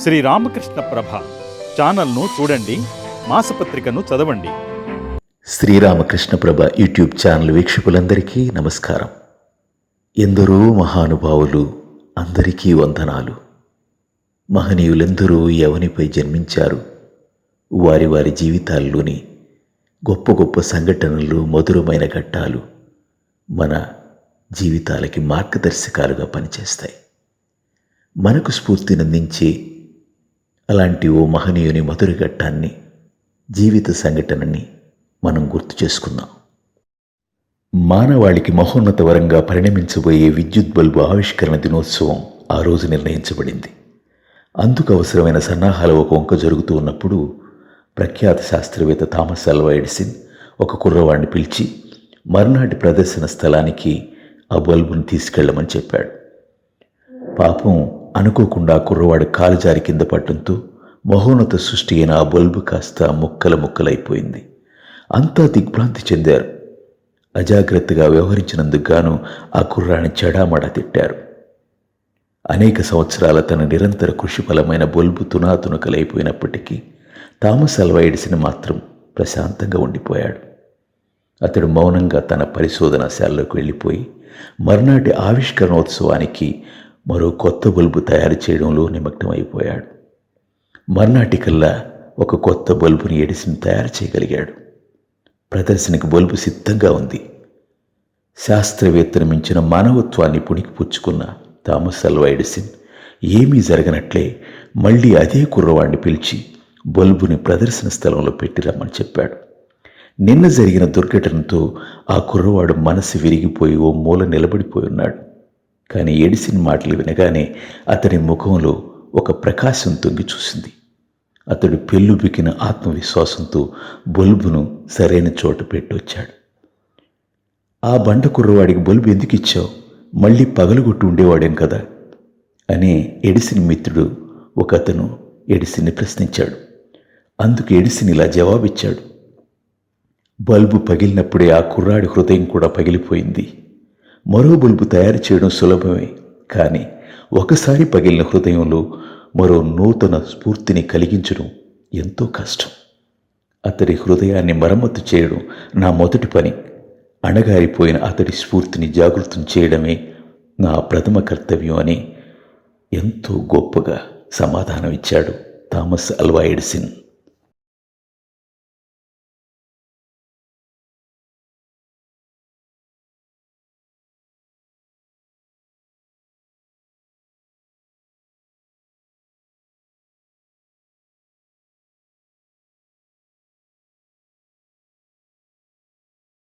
శ్రీ రామకృష్ణ ప్రభ ఛానల్ను చూడండి మాసపత్రికను చదవండి. శ్రీరామకృష్ణ ప్రభ యూట్యూబ్ ఛానల్ వీక్షకులందరికీ నమస్కారం. ఎందరో మహానుభావులు అందరికీ వందనాలు. మహనీయులెందరూ ఎవనిపై జన్మించారు. వారి వారి జీవితాల్లోని గొప్ప గొప్ప సంఘటనలు మధురమైన ఘట్టాలు మన జీవితాలకి మార్గదర్శకాలుగా పనిచేస్తాయి. మనకు స్ఫూర్తినందించే అలాంటి ఓ మహనీయుని మధుర ఘట్టాన్ని జీవిత సంఘటనని మనం గుర్తు చేసుకుందాం. మానవాళికి మహోన్నత వరంగా పరిణమించబోయే విద్యుత్ బల్బు ఆవిష్కరణ దినోత్సవం ఆ రోజు నిర్ణయించబడింది. అందుకు అవసరమైన సన్నాహాలు ఒక వంక జరుగుతూ ఉన్నప్పుడు ప్రఖ్యాత శాస్త్రవేత్త థామస్ అల్వా ఎడిసిన్ ఒక కుర్రవాడిని పిలిచి మర్నాటి ప్రదర్శన స్థలానికి ఆ బల్బును తీసుకెళ్ళమని చెప్పాడు. పాపం అనుకోకుండా కుర్రవాడు కాలు జారి కింద పట్టడంతో మహోన్నత సృష్టి అయిన ఆ బల్బు కాస్త ముక్కల ముక్కలైపోయింది. అంతా దిగ్భ్రాంతి చెందారు. అజాగ్రత్తగా వ్యవహరించినందుకు గాను ఆ కుర్రాన్ని చెడామడా తిట్టారు. అనేక సంవత్సరాల తన నిరంతర కృషి ఫలమైన బొల్బు తునాతునకలైపోయినప్పటికీ థామస్ అల్వా ఎడిసిన్ మాత్రం ప్రశాంతంగా ఉండిపోయాడు. అతడు మౌనంగా తన పరిశోధనశాలలోకి వెళ్ళిపోయి మర్నాటి ఆవిష్కరణోత్సవానికి మరో కొత్త బల్బు తయారు చేయడంలో నిమగ్నమైపోయాడు. మర్నాటికల్లా ఒక కొత్త బల్బుని ఎడిసిన్ తయారు చేయగలిగాడు. ప్రదర్శనకు బల్బు సిద్ధంగా ఉంది. శాస్త్రవేత్తను మించిన మానవత్వాన్ని పుణికిపుచ్చుకున్న థామస్ అల్వా ఎడిసిన్ ఏమీ జరగనట్లే మళ్ళీ అదే కుర్రవాడిని పిలిచి బల్బుని ప్రదర్శన స్థలంలో పెట్టి రమ్మని చెప్పాడు. నిన్న జరిగిన దుర్ఘటనతో ఆ కుర్రవాడు మనసు విరిగిపోయి ఓ మూల నిలబడిపోయి ఉన్నాడు. కానీ ఎడిసిన్ మాటలు వినగానే అతని ముఖంలో ఒక ప్రకాశం తొంగి చూసింది. అతడు పెళ్ళుబికిన ఆత్మవిశ్వాసంతో బల్బును సరైన చోట పెట్టొచ్చాడు. ఆ బండ కుర్రవాడికి బల్బు ఎందుకు ఇచ్చావు? మళ్ళీ పగలుగొట్టు ఉండేవాడేం కదా? అని ఎడిసిన్ మిత్రుడు ఒక అతను ఎడిసిన్ని ప్రశ్నించాడు. అందుకు ఎడిసిన్ ఇలా జవాబిచ్చాడు. బల్బు పగిలినప్పుడే ఆ కుర్రాడి హృదయం కూడా పగిలిపోయింది. మరో బల్బు తయారు చేయడం సులభమే. కానీ ఒకసారి పగిలిన హృదయంలో మరో నూతన స్ఫూర్తిని కలిగించడం ఎంతో కష్టం. అతడి హృదయాన్ని మరమ్మతు చేయడం నా మొదటి పని. అణగారిపోయిన అతడి స్ఫూర్తిని జాగృతం చేయడమే నా ప్రథమ కర్తవ్యం అని ఎంతో గొప్పగా సమాధానం ఇచ్చాడు థామస్ అల్వా ఎడిసిన్